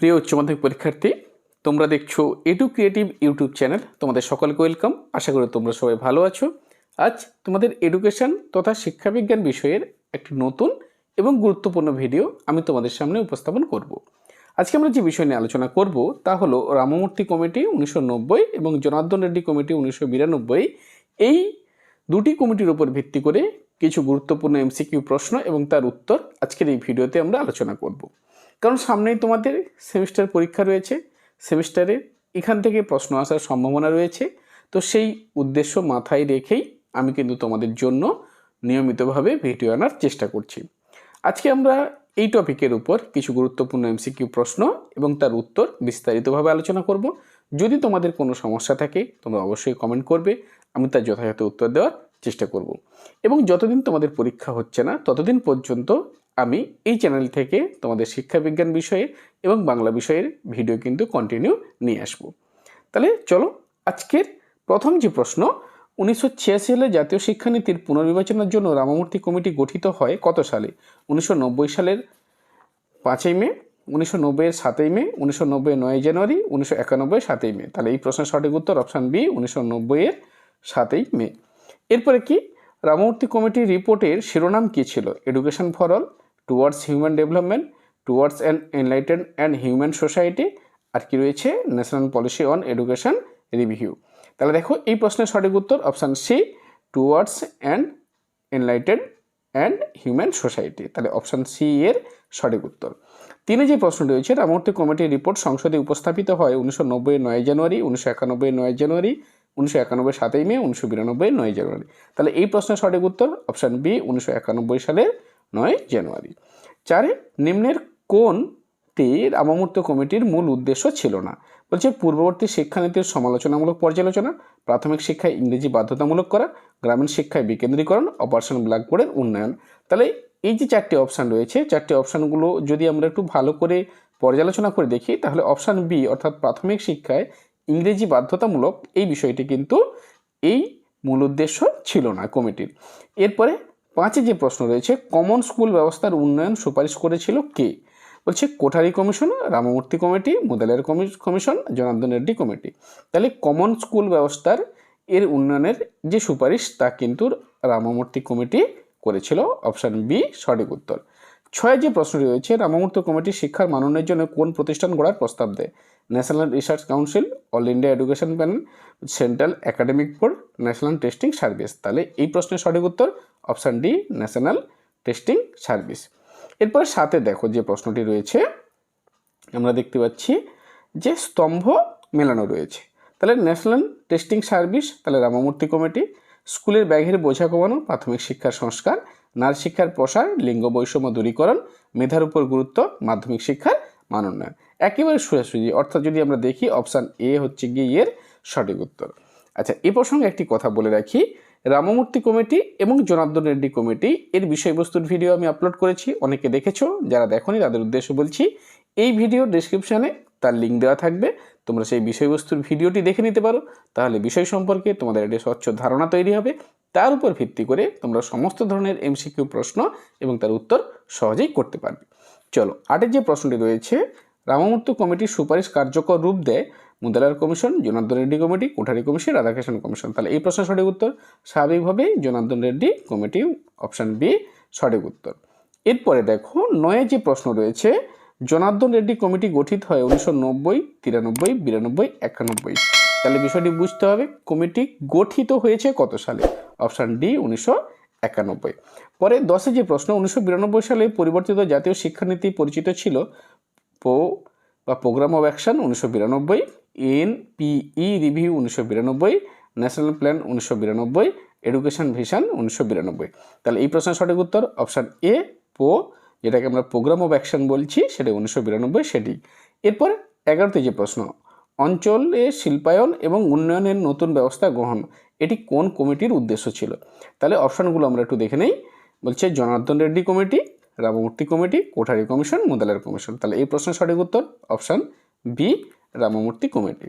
প্রিয় উচ্চ মাধ্যমিক পরীক্ষার্থী, তোমরা দেখছ এডু ক্রিয়েটিভ ইউটিউব চ্যানেল তোমাদের সকলকে ওয়েলকাম আশা করি তোমরা সবাই ভালো আছো। আজ তোমাদের এডুকেশন তথা শিক্ষাবিজ্ঞান বিষয়ের একটি নতুন এবং গুরুত্বপূর্ণ ভিডিও আমি তোমাদের সামনে উপস্থাপন করব। আজকে আমরা যে বিষয় নিয়ে আলোচনা করব, তা হলো রামমূর্তি কমিটি উনিশশো নব্বই এবং জনার্দন রেড্ডি কমিটি উনিশশো বিরানব্বই। এই দুটি কমিটির উপর ভিত্তি করে কিছু গুরুত্বপূর্ণ এমসিকিউ প্রশ্ন এবং তার উত্তর আজকের এই ভিডিওতে আমরা আলোচনা করব। কারণ সামনেই তোমাদের সেমিস্টার পরীক্ষা রয়েছে সেমিস্টারে এখান থেকে প্রশ্ন আসার সম্ভাবনা রয়েছে। তো সেই উদ্দেশ্য মাথায় রেখেই আমি কিন্তু তোমাদের জন্য নিয়মিতভাবে ভিডিও আনার চেষ্টা করছি। আজকে আমরা এই টপিকের উপর কিছু গুরুত্বপূর্ণ এমসিকিউ প্রশ্ন এবং তার উত্তর বিস্তারিতভাবে আলোচনা করব। যদি তোমাদের কোনো সমস্যা থাকে, তোমরা অবশ্যই কমেন্ট করবে, আমি তার যথাযথ উত্তর দেওয়ার চেষ্টা করব। এবং যতদিন তোমাদের পরীক্ষা হচ্ছে না, ততদিন পর্যন্ত আমি এই চ্যানেল থেকে তোমাদের শিক্ষাবিজ্ঞান বিষয়ে এবং বাংলা বিষয়ের ভিডিও কিন্তু কন্টিনিউ নিয়ে আসব। তাহলে চলো আজকের প্রথম যে প্রশ্ন, উনিশশো ছিয়াশি সালে জাতীয় শিক্ষানীতির পুনর্বিবেচনার জন্য রামমূর্তি কমিটি গঠিত হয় কত সালে? উনিশশো নব্বই সালের পাঁচই মে, উনিশশো নব্বইয়ের সাতই মে, উনিশশো নব্বই নয় জানুয়ারি, উনিশশো একানব্বই সাতই মে। তাহলে এই প্রশ্নের সঠিক উত্তর অপশান বি উনিশশো নব্বইয়ের সাতই মে। এরপরে কি? রামমূর্তি কমিটির রিপোর্টের শিরোনাম কী ছিল? Education for all towards human development towards an enlighten and human society আর কি রয়েছে? National policy on education review তাহলে দেখো, এই প্রশ্নের সঠিক উত্তর option C towards and enlightened and human society তাহলে অপশান সি এর সঠিক উত্তর। তিনি যে প্রশ্নটি রয়েছে রামমূর্তি কমিটির রিপোর্ট সংসদে উপস্থাপিত হয় উনিশশো নব্বই নয় জানুয়ারি, উনিশশো একানব্বই নয় জানুয়ারি, উনিশশো একানব্বই সাতই মে, উনিশশো বিরানব্বই নয় জানুয়ারি। তাহলে এই প্রশ্নের সঠিক উত্তর অপশান বি উনিশশো একানব্বই সালের নয় জানুয়ারি। চারে নিম্নের কোনটি রামমূর্ত কমিটির মূল উদ্দেশ্য ছিল না? বলছে পূর্ববর্তী শিক্ষানীতির সমালোচনামূলক পর্যালোচনা, প্রাথমিক শিক্ষায় ইংরেজি বাধ্যতামূলক করা, গ্রামীণ শিক্ষায় বিকেন্দ্রীকরণ, অপারেশন ব্ল্যাকবোর্ডের উন্নয়ন। তাহলে এই যে চারটি অপশান রয়েছে, চারটি অপশানগুলো যদি আমরা একটু ভালো করে পর্যালোচনা করে দেখি, তাহলে অপশান বি, অর্থাৎ প্রাথমিক শিক্ষায় ইংরেজি বাধ্যতামূলক, এই বিষয়টি কিন্তু এই মূল উদ্দেশ্য ছিল না কমিটির। এরপরে পাঁচে যে প্রশ্ন রয়েছে কমন স্কুল ব্যবস্থার উন্নয়ন সুপারিশ করেছিল কে? বলছে Kothari commission, Ramamurthi committee, Mudaliar commission, Janardhan Reddy committee. তাহলে কমন স্কুল ব্যবস্থার এর উন্নয়নের যে সুপারিশ, তা কিন্তু রামমূর্তি কমিটি করেছিল। অপশান বি সঠিক উত্তর। ছয় যে প্রশ্নটি রয়েছে, রামমূর্ত কমিটি শিক্ষার মাননের জন্য কোন প্রতিষ্ঠান গড়ার প্রস্তাব দেয়? National research council all India education panel central academic board national testing service তাহলে এই প্রশ্নের সঠিক উত্তর option D, national testing service. এরপর সাথে দেখো যে প্রশ্নটি রয়েছে, আমরা দেখতে পাচ্ছি যে স্তম্ভ মেলানো রয়েছে। তাহলে ন্যাশনাল টেস্টিং সার্ভিস, তাহলে রামমূর্তি কমিটি, স্কুলের ব্যাগের বোঝা কমানো, প্রাথমিক শিক্ষার সংস্কার নারী শিক্ষার প্রসার, লিঙ্গ বৈষম্য দূরীকরণ, মেধার উপর গুরুত্ব, মাধ্যমিক শিক্ষার মান উন্নয়ন। একেবারে সোজাসুজি, অর্থাৎ যদি আমরা দেখি, অপশান এ হচ্ছে গিয়ে এর সঠিক উত্তর। আচ্ছা এ প্রসঙ্গে একটি কথা বলে রাখি। রামমূর্তি কমিটি এবং জনার্দন রেড্ডি কমিটি, এর বিষয়বস্তুর ভিডিও আমি আপলোড করেছি, অনেকে দেখেছ, যারা দেখোনি তাদের উদ্দেশ্য বলছি, এই ভিডিও ডিসক্রিপশানে তার লিঙ্ক দেওয়া থাকবে। তোমরা সেই বিষয়বস্তুর ভিডিওটি দেখে নিতে পারো। তাহলে বিষয় সম্পর্কে তোমাদের একটি স্বচ্ছ ধারণা তৈরি হবে। তার উপর ভিত্তি করে তোমরা সমস্ত ধরনের এমসিকিউ প্রশ্ন এবং তার উত্তর সহজেই করতে পারবে। চলো আটের যে প্রশ্নটি রয়েছে, রামমূর্ত কমিটির সুপারিশ কার্যকর রূপ দেয় Mudaliar commission, Janardhan Reddy committee, Kothari commission Radhakrishna commission. তাহলে এই প্রশ্নের সঠিক উত্তর স্বাভাবিকভাবেই Janardhan Reddy committee option B সঠিক উত্তর। এরপরে দেখো, নয়ে যে প্রশ্ন রয়েছে, জনার্দন রেড্ডি কমিটি গঠিত হয় উনিশশো নব্বই, তিরানব্বই, বিরানব্বই, একানব্বই। তাহলে বিষয়টি বুঝতে হবে, কমিটি গঠিত হয়েছে কত সালে? অপশান ডি উনিশশো একানব্বই। পরে দশে যে প্রশ্ন, উনিশশো বিরানব্বই সালে পরিবর্তিত জাতীয় শিক্ষানীতি পরিচিত ছিল, পো বা প্রোগ্রাম অফ অ্যাকশন, উনিশশো বিরানব্বই এন পিই রিভিউ উনিশশো বিরানব্বই, ন্যাশনাল প্ল্যান উনিশশো বিরানব্বই, এডুকেশন ভিশন উনিশশো বিরানব্বই। তাহলে এই প্রশ্নের সঠিক উত্তর অপশান এ, পো, যেটাকে আমরা প্রোগ্রাম অফ অ্যাকশন বলছি, সেটা উনিশশো বিরানব্বই, সেটি। এরপর এগারোতে যে প্রশ্ন, অঞ্চলে শিল্পায়ন এবং উন্নয়নের নতুন ব্যবস্থা গ্রহণ, এটি কোন কমিটির উদ্দেশ্য ছিল? তাহলে অপশানগুলো আমরা একটু দেখে নেই। বলছে Janardhan Reddy committee, Ramamurthi committee, Kothari commission, Mudaliar commission. তাহলে এই প্রশ্নের সঠিক উত্তর অপশান বি রামমূর্তি কমিটি।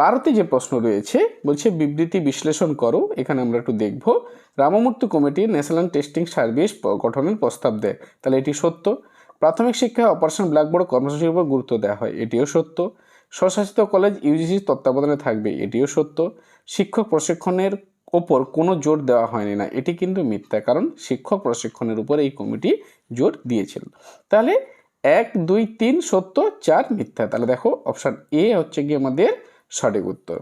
বারোতে যে প্রশ্ন রয়েছে, বলছে বিবৃতি বিশ্লেষণ করো, এখানে আমরা একটু দেখব। Ramamurthi committee national testing service গঠনের প্রস্তাব দেয়, তাহলে এটি সত্য? প্রাথমিক শিক্ষায় অপারেশন ব্ল্যাকবোর্ড কর্মসূচির উপর গুরুত্ব দেওয়া হয়, এটিও সত্য? স্বশাসিত কলেজ ইউজিসির তত্ত্বাবধানে থাকবে, এটিও সত্য? শিক্ষক প্রশিক্ষণের ওপর কোনো জোর দেওয়া হয়নি না, এটি কিন্তু মিথ্যা, কারণ শিক্ষক প্রশিক্ষণের উপর এই কমিটি জোর দিয়েছিল। তাহলে এক, দুই, তিন, সত্য, চার মিথ্যা। তাহলে দেখো অপশান এ হচ্ছে গিয়ে আমাদের সঠিক উত্তর।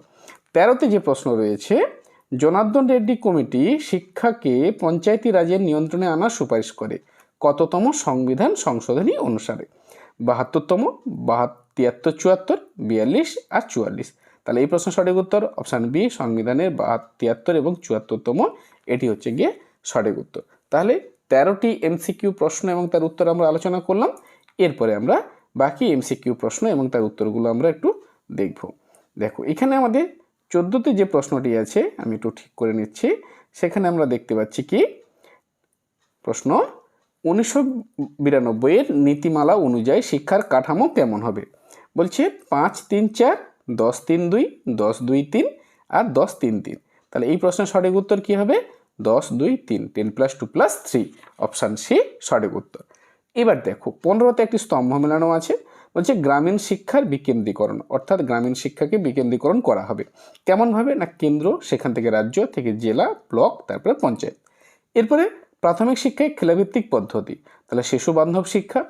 তেরোতে যে প্রশ্ন রয়েছে, জনার্দন রেড্ডি কমিটি শিক্ষাকে পঞ্চায়েতি রাজের নিয়ন্ত্রণে আনার সুপারিশ করে। কততম সংবিধান সংশোধনী অনুসারে? বাহাত্তরতম, বাহাত, তিয়াত্তর, চুয়াত্তর, বিয়াল্লিশ আর চুয়াল্লিশ। তাহলে এই প্রশ্ন সঠিক উত্তর। অপশান বি সংবিধানের বাহাত, তিয়াত্তর এবং চুয়াত্তরতম, এটি হচ্ছে গিয়ে সঠিক উত্তর। তাহলে তেরোটি এমসিকিউ প্রশ্ন এবং তার উত্তর আমরা আলোচনা করলাম। এরপরে আমরা বাকি এমসিকিউ প্রশ্ন এবং তার উত্তরগুলো আমরা একটু দেখব। দেখো, এখানে আমাদের চোদ্দোতে যে প্রশ্নটি আছে, আমি একটু ঠিক করে নিচ্ছি। সেখানে আমরা দেখতে পাচ্ছি কি? প্রশ্ন, উনিশশো বিরানব্বইয়ের নীতিমালা অনুযায়ী শিক্ষার কাঠামো কেমন হবে? বলছে পাঁচ তিন চার, দশ তিন দুই, দশ দুই তিন আর দশ তিন তিন। তাহলে এই প্রশ্নের সঠিক উত্তর কী হবে? দশ দুই তিন, ten plus two plus three. Option C, সঠিক উত্তর। এবার দেখো, পনেরোতে একটি স্তম্ভ মেলানো আছে, বলছে গ্রামীণ শিক্ষার বিকেন্দ্রীকরণ, অর্থাৎ গ্রামীণ শিক্ষাকে বিকেন্দ্রীকরণ করা হবে। কেমনভাবে? না, কেন্দ্র, সেখান থেকে রাজ্য, থেকে জেলা, ব্লক, তারপরে পঞ্চায়েত। এরপরে প্রাথমিক শিক্ষায় খেলাভিত্তিক পদ্ধতি, তাহলে শিশু বান্ধব শিক্ষা,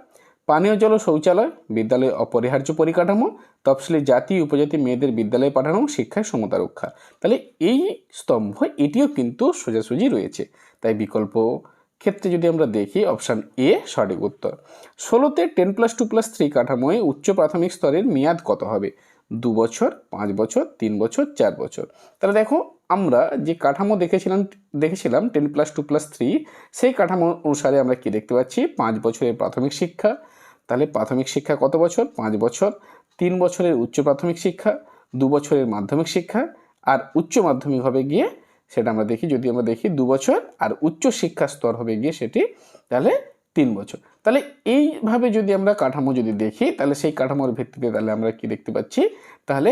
পানীয় জল শৌচালয়, বিদ্যালয়ে অপরিহার্য পরিকাঠামো, তফসিলি জাতি, উপজাতি মেয়েদের বিদ্যালয়ে পাঠানো, শিক্ষায় সমতা রক্ষা। তাহলে এই স্তম্ভ, এটিও কিন্তু সোজাসুজি রয়েছে। তাই বিকল্প ক্ষেত্রে যদি আমরা দেখি অপশান এ সঠিক উত্তর। ষোলোতে ten plus two plus three কাঠামোয় উচ্চ প্রাথমিক স্তরের মেয়াদ কত হবে? দু বছর, পাঁচ বছর, তিন বছর, চার বছর। তাহলে দেখো, আমরা যে কাঠামো দেখেছিলাম দেখেছিলাম ten plus two plus three সেই কাঠামো অনুসারে আমরা কি দেখতে পাচ্ছি? পাঁচ বছরের প্রাথমিক শিক্ষা। তাহলে প্রাথমিক শিক্ষা কত বছর? পাঁচ বছর। তিন বছরের উচ্চ প্রাথমিক শিক্ষা, দু বছরের মাধ্যমিক শিক্ষা, আর উচ্চ মাধ্যমিক হবে গিয়ে সেটা আমরা দেখি, যদি আমরা দেখি দু বছর আর উচ্চ শিক্ষা স্তর হবে গিয়ে সেটি তাহলে তিন বছর। তাহলে এইভাবে যদি আমরা কাঠামো যদি দেখি, তাহলে সেই কাঠামোর ভিত্তিতে তাহলে আমরা কি দেখতে পাচ্ছি? তাহলে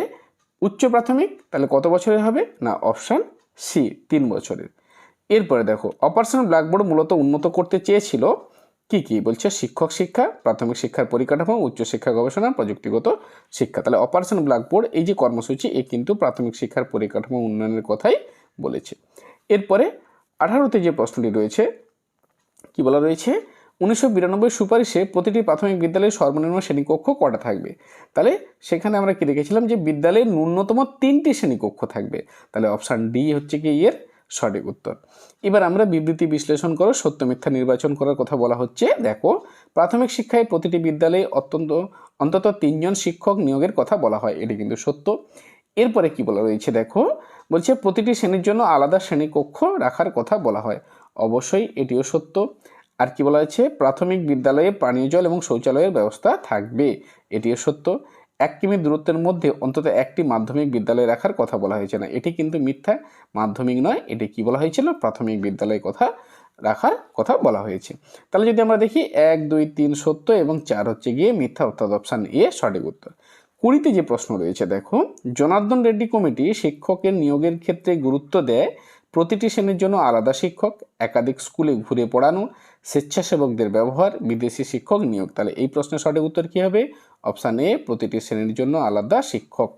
উচ্চ প্রাথমিক তাহলে কত বছরের হবে? না, অপশান সি, তিন বছরের। এরপরে দেখো, অপারেশন ব্ল্যাকবোর্ড মূলত উন্নত করতে চেয়েছিল কি কি? বলছে শিক্ষক শিক্ষা, প্রাথমিক শিক্ষার পরিকাঠামো উচ্চশিক্ষা গবেষণা, প্রযুক্তিগত শিক্ষা। তাহলে অপারেশন ব্ল্যাকবোর্ড এই যে কর্মসূচি, এ কিন্তু প্রাথমিক শিক্ষার পরিকাঠামো উন্নয়নের কথাই বলেছে। এরপরে আঠারোতে যে প্রশ্নটি রয়েছে, কি বলা রয়েছে? উনিশশো বিরানব্বই সুপারিশে প্রতিটি প্রাথমিক বিদ্যালয়ে সর্বনিম্ন শ্রেণীকক্ষ কটা থাকবে? তাহলে সেখানে আমরা কি দেখেছিলাম যে বিদ্যালয়ে ন্যূনতম তিনটি শ্রেণীকক্ষ থাকবে। তাহলে অপশান ডি হচ্ছে কি এর সঠিক উত্তর। এবার আমরা বিবৃতি বিশ্লেষণ করো, সত্য মিথ্যা নির্বাচন করার কথা বলা হচ্ছে। দেখো, প্রাথমিক শিক্ষায় প্রতিটি বিদ্যালয়ে অত্যন্ত, অন্তত তিনজন শিক্ষক নিয়োগের কথা বলা হয়। এটি কিন্তু সত্য। এরপরে কি বলা রয়েছে? দেখো বলছে, প্রতিটি শ্রেণির জন্য আলাদা শ্রেণীকক্ষ রাখার কথা বলা হয়। অবশ্যই এটিও সত্য। আর কি বলা হয়েছে, প্রাথমিক বিদ্যালয়ে পানীয় জল এবং শৌচালয়ের ব্যবস্থা থাকবে। এটিও সত্য। এক কিমি দূরত্বের মধ্যে অন্তত একটি মাধ্যমিক বিদ্যালয় রাখার কথা বলা হয়েছে না। এটি কিন্তু মিথ্যা। মাধ্যমিক নয়, এটি কি বলা হয়েছিল? প্রাথমিক বিদ্যালয়ের কথা, রাখার কথা বলা হয়েছে। তাহলে যদি আমরা দেখি, এক, দুই, তিন সত্য এবং চার হচ্ছে গিয়ে মিথ্যা, অর্থাৎ অপশান এ সঠিক উত্তর। কুড়িতে যে প্রশ্ন রয়েছে দেখো জনার্দন রেড্ডি কমিটি শিক্ষকের নিয়োগের ক্ষেত্রে গুরুত্ব দেয়। প্রতিটি শ্রেণির জন্য আলাদা শিক্ষক, একাধিক স্কুলে ঘুরে পড়ানো, স্বেচ্ছাসেবকদের ব্যবহার, বিদেশি শিক্ষক নিয়োগ। তাহলে এই প্রশ্নের সঠিক উত্তর কী হবে? অপশান এ, প্রতিটি শ্রেণির জন্য আলাদা শিক্ষক।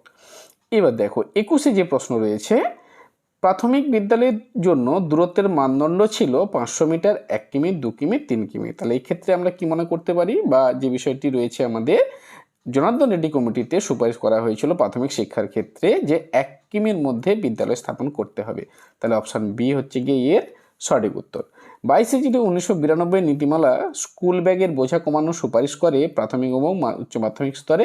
এবার দেখো, একুশে যে প্রশ্ন রয়েছে, প্রাথমিক বিদ্যালয়ের জন্য দূরত্বের মানদণ্ড ছিল পাঁচশো মিটার, এক কিমি, দু কিমি, তিন কিমি। তাহলে এই ক্ষেত্রে আমরা কি মনে করতে পারি? বা যে বিষয়টি রয়েছে আমাদের জনার্দন রেড্ডি কমিটিতে সুপারিশ করা হয়েছিল প্রাথমিক শিক্ষার ক্ষেত্রে যে এক কিমির মধ্যে বিদ্যালয় স্থাপন করতে হবে। তাহলে অপশান বি হচ্ছে গিয়ে এর সঠিক উত্তর। বাইশে যেটি উনিশশো বিরানব্বই নীতিমালা স্কুল ব্যাগের বোঝা কমানোর সুপারিশ করে প্রাথমিক এবং উচ্চ মাধ্যমিক স্তরে।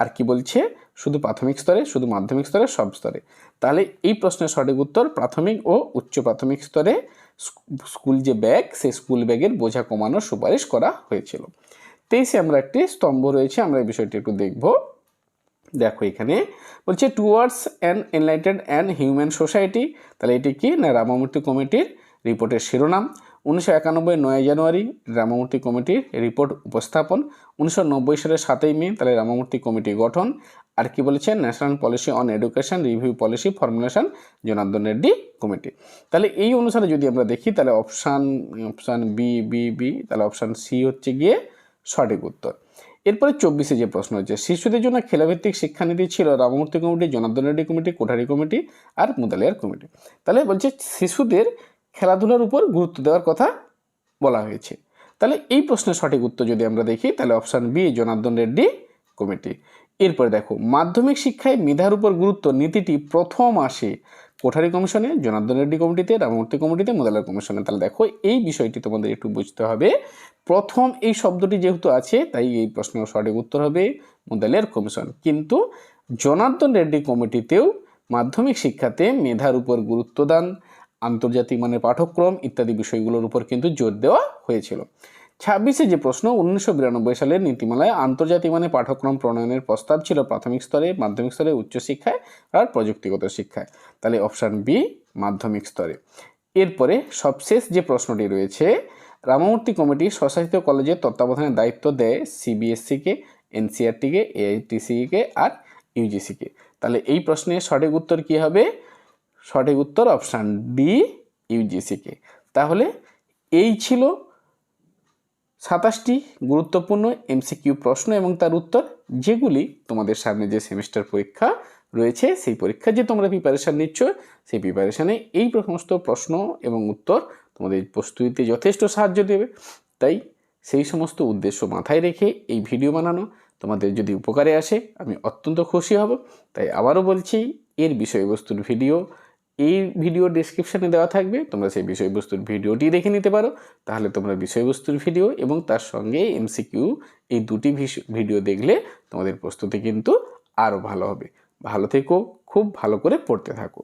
আর কি বলছে? শুধু প্রাথমিক স্তরে, শুধু মাধ্যমিক স্তরে, সব স্তরে। তাহলে এই প্রশ্নের সঠিক উত্তর প্রাথমিক ও উচ্চ প্রাথমিক স্তরে স্কুল যে ব্যাগ, সেই স্কুল ব্যাগের বোঝা কমানোর সুপারিশ করা হয়েছিল। তেইশে আমরা একটি স্তম্ভ রয়েছে, আমরা এই বিষয়টি একটু দেখব। দেখো এখানে বলছে towards an enlightened and human society তাহলে এটি কি? না, রামামূর্তি কমিটির রিপোর্টের শিরোনাম। উনিশশো একানব্বই নয় জানুয়ারি, রামামূর্তি কমিটির রিপোর্ট উপস্থাপন। উনিশশো নব্বই সালের সাতই মে, তাহলে রামামূর্তি কমিটি গঠন। আর কি বলেছে national policy on education review policy formulation Janardhan Reddy committee. তাহলে এই অনুসারে যদি আমরা দেখি, তাহলে option option B B B তাহলে অপশান সি হচ্ছে গিয়ে সঠিক উত্তর। এরপরে চব্বিশে যে প্রশ্ন হচ্ছে, শিশুদের জন্য খেলাভিত্তিক শিক্ষানীতি ছিল Ramamurthi committee, Janardhan Reddy committee, Kothari committee আর মুদালিয়ার কমিটি। তাহলে বলছে শিশুদের খেলাধুলার উপর গুরুত্ব দেওয়ার কথা বলা হয়েছে। তাহলে এই প্রশ্নের সঠিক উত্তর যদি আমরা দেখি, তাহলে option B, Janardhan Reddy committee. এরপরে দেখো, মাধ্যমিক শিক্ষায় মেধার উপর গুরুত্ব, নীতিটি প্রথম আসে কোঠারি কমিশনে, জনার্দন রেড্ডি কমিটিতে, রামমূর্তি কমিটিতে, মোদালার কমিশনে। তাহলে দেখো, এই বিষয়টি তোমাদের একটু বুঝতে হবে। প্রথম, এই শব্দটি যেহেতু আছে, তাই এই প্রশ্নের সঠিক উত্তর হবে মোদালের কমিশন। কিন্তু জনার্দন রেড্ডি কমিটিতেও মাধ্যমিক শিক্ষাতে মেধার উপর গুরুত্ব দান, আন্তর্জাতিক মানের পাঠ্যক্রম ইত্যাদি বিষয়গুলোর উপর কিন্তু জোর দেওয়া হয়েছিল। ছাব্বিশে যে প্রশ্ন, উনিশশো বিরানব্বই সালের নীতিমালায় আন্তর্জাতিক মানে পাঠ্যক্রম প্রণয়নের প্রস্তাব ছিল প্রাথমিক স্তরে, মাধ্যমিক স্তরে, উচ্চশিক্ষায় আর প্রযুক্তিগত শিক্ষায়। তাহলে অপশান বি মাধ্যমিক স্তরে। এরপরে সবশেষ যে প্রশ্নটি রয়েছে, রামমূর্তি কমিটি স্বশাসিত কলেজের তত্ত্বাবধানের দায়িত্ব দেয় সিবিএসসিকে এনসিআরটিকে এআইটিসিকে আর ইউজিসিকে তাহলে এই প্রশ্নের সঠিক উত্তর কী হবে? সঠিক উত্তর অপশান ডি ইউজিসিকে তাহলে এই ছিল সাতাশটি গুরুত্বপূর্ণ এমসিকিউ প্রশ্ন এবং তার উত্তর যেগুলি তোমাদের সামনে যে সেমিস্টার পরীক্ষা রয়েছে, সেই পরীক্ষা যে তোমরা প্রিপারেশান নিচ্ছ, সেই প্রিপারেশানে এই সমস্ত প্রশ্ন এবং উত্তর তোমাদের প্রস্তুতিতে যথেষ্ট সাহায্য দেবে। তাই সেই সমস্ত উদ্দেশ্য মাথায় রেখে এই ভিডিও বানানো তোমাদের যদি উপকারে আসে, আমি অত্যন্ত খুশি হব। তাই আবারও বলছি, এর বিষয়বস্তুর ভিডিও এই ভিডিও ডিসক্রিপশানে দেওয়া থাকবে। তোমরা সেই বিষয়বস্তুর ভিডিওটি দেখে নিতে পারো। তাহলে তোমরা বিষয়বস্তুর ভিডিও এবং তার সঙ্গে এমসিকিউ এই দুটি ভিডিও দেখলে তোমাদের প্রস্তুতি কিন্তু আরও ভালো হবে। ভালো থেকো, খুব ভালো করে পড়তে থাকো।